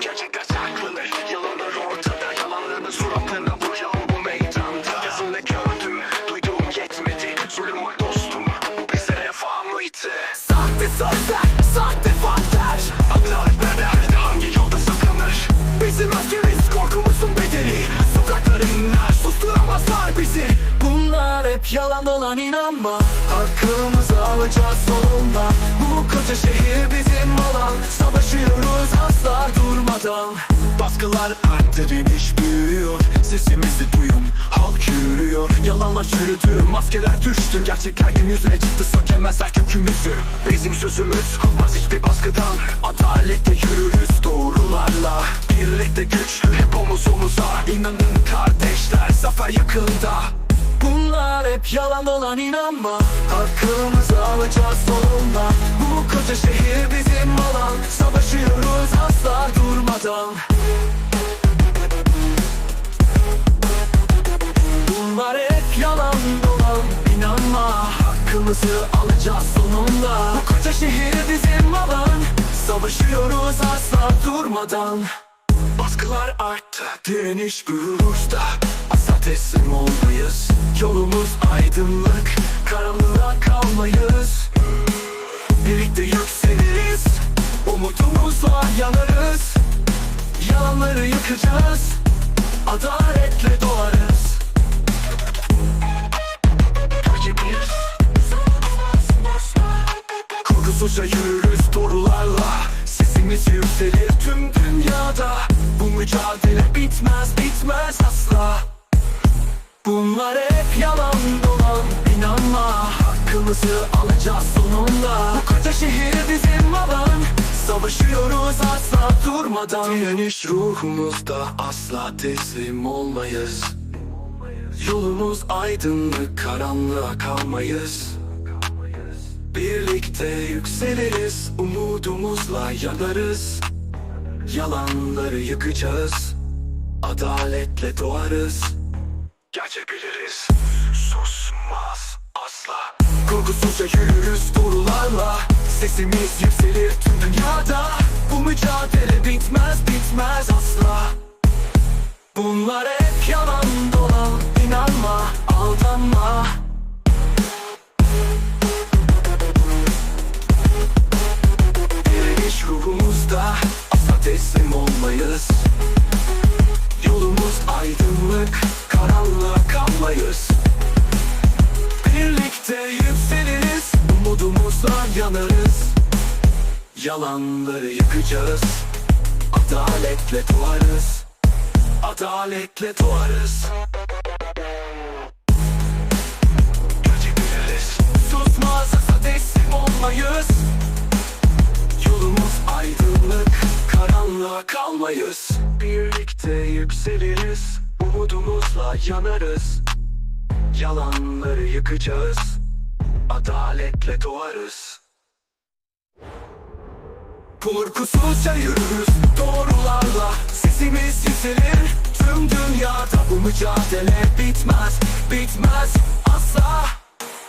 Gerçekler saklanır Yalanlar ortada Yalanların suratlarına vuracağım bu meydanda ne gördüm Duyduğum yetmedi Zulüm var dostum Bu bize refah mıydı? Sahte sözler Sahte vaatler Adlar beber Hangi yolda saklanır? Bizim öfkemiz korkumuzun bedeli Sokakları inler Susturamazlar bizi Bunlar hep yalan dolan inanma Hakkımızı alacağız sonunda durmadan Baskılar arttı direniş büyüyor. Sesimizi duyun halk yürüyor. Yalanlar çürüdü maskeler düştü. Gerçekler gün yüzüne çıktı sökemezler kökümüzü. Bizim sözümüz olmaz hiçbir baskıdan. Adaletle yürürüz doğrularla. Birlikte güçlü hep omuz omuza. İnanın kardeşler zafer yakında. Bunlar hep yalan dolan inanma. Hakkımızı alacağız sonunda Hakkımızı alacağız sonunda. Bu koca şehir bizim alan? Savaşıyoruz asla durmadan. Baskılar arttı Direniş büyürüzde Asla teslim olmayız. Yolumuz aydınlık. Karanlığa kalmayız. Birlikte yükseliriz. Umudumuzla yanarız. Yalanları yıkacağız Adaletle Korkusuzca yürürüz doğrularla Sesimiz yükselir tüm dünyada. Bu mücadele bitmez bitmez asla. Bunlar hep yalan dolan. İnanma Hakkımızı alacağız sonunda. Bu koca şehir bizim alan. Savaşıyoruz asla durmadan. Direniş ruhumuzda asla teslim olmayız. Yolumuz aydınlık karanlığa kalmayız Birlikte yükseliriz Umudumuzla yanarız. Yalanları yıkacağız Adaletle doğarız. Gerçek biliriz Susmaz asla. Korkusuzca yürürüz doğrularla Sesimiz yükselir tüm dünyada. Bu mücadele bitmez bitmez asla. Bunlar hep yalan olmayız Yolumuz aydınlık karanlığa kalmayız Birlikte yükseliriz umudumuzla yanarız. Yalanları yıkacağız Adaletle doğarız Adaletle doğarız Karanlığa kalmayız. Birlikte yükseliriz. Umudumuzla yanarız. Yalanları yıkacağız. Adaletle doğarız. Korkusuzca yürürüz doğrularla. Sesimiz yükselir tüm dünyada Bu mücadele bitmez bitmez. Asla.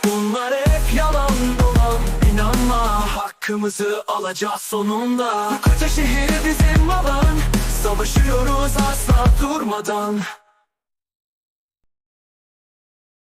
Bunlar hep yalan dolan inanma. Hakkımızı alacağız sonunda. Bu koca şehir Savaşıyoruz asla durmadan